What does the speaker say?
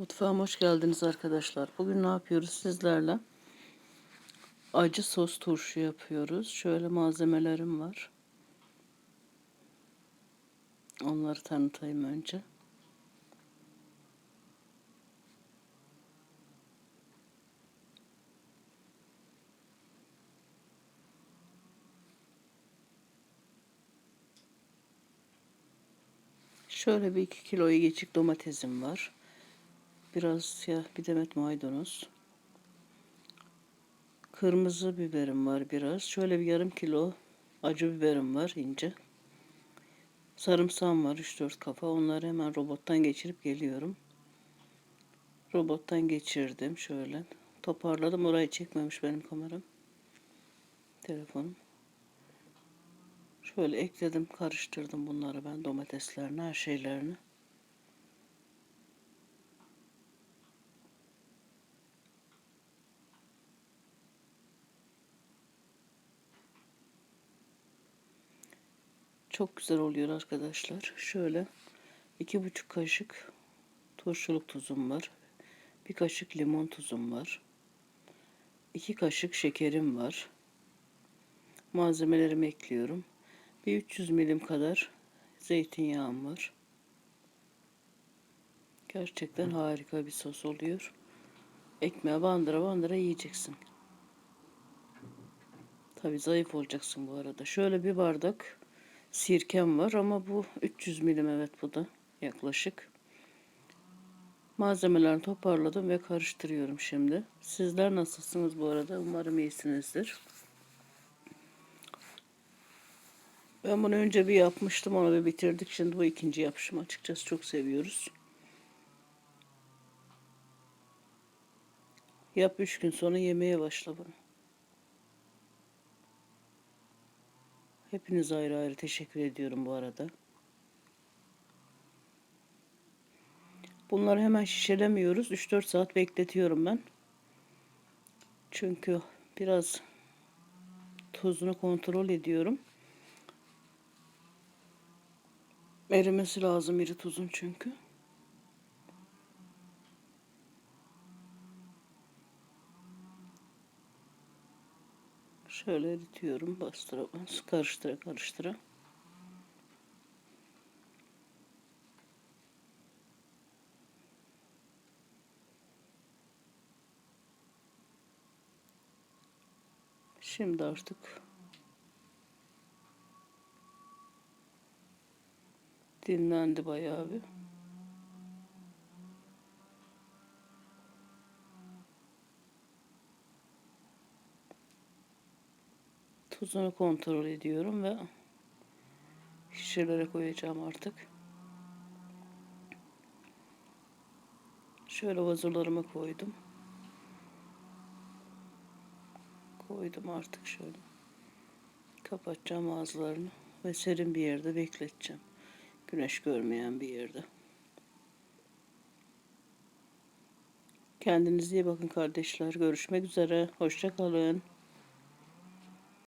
Mutfağıma hoş geldiniz arkadaşlar. Bugün ne yapıyoruz sizlerle? Acı sos turşu yapıyoruz. Şöyle malzemelerim var. Onları tanıtayım önce. Şöyle bir iki kiloyu geçik domatesim var. Biraz siyah bir demet maydanoz. Kırmızı biberim var biraz. Şöyle bir yarım kilo acı biberim var ince. Sarımsağım var 3-4 kafa. Onları hemen robottan geçirip geliyorum. Robottan geçirdim şöyle. Toparladım. Orayı çekmemiş benim kameram. Telefonum. Şöyle ekledim, karıştırdım bunları ben domateslerini, her şeylerini. Çok güzel oluyor arkadaşlar. Şöyle iki buçuk kaşık turşuluk tuzum var. Bir kaşık limon tuzum var. iki kaşık şekerim var. Malzemelerimi ekliyorum. Bir 300 milim kadar zeytinyağım var. Gerçekten harika bir sos oluyor. Ekmeğe bandıra bandıra yiyeceksin. Tabi zayıf olacaksın bu arada. Şöyle bir bardak sirkem var ama bu 300 milim evet bu da yaklaşık. Malzemelerini toparladım ve karıştırıyorum şimdi. Sizler nasılsınız bu arada? Umarım iyisinizdir. Ben bunu önce bir yapmıştım onu bir bitirdik. Şimdi bu ikinci yapışım açıkçası çok seviyoruz. Yap üç gün sonra yemeye başla bunu. Hepiniz ayrı ayrı teşekkür ediyorum bu arada. Bunları hemen şişelemiyoruz. 3-4 saat bekletiyorum ben. Çünkü biraz tuzunu kontrol ediyorum. Erimesi lazım iri tuzun çünkü. Şöyle eritiyorum bastıra bas karıştıra karıştıra. Şimdi artık dinlendi bayağı bir. Tuzunu kontrol ediyorum ve şişelere koyacağım artık. Şöyle vazolarıma koydum. Koydum artık şöyle. Kapatacağım ağızlarını ve serin bir yerde bekleteceğim. Güneş görmeyen bir yerde. Kendinize iyi bakın kardeşler. Görüşmek üzere. Hoşça kalın.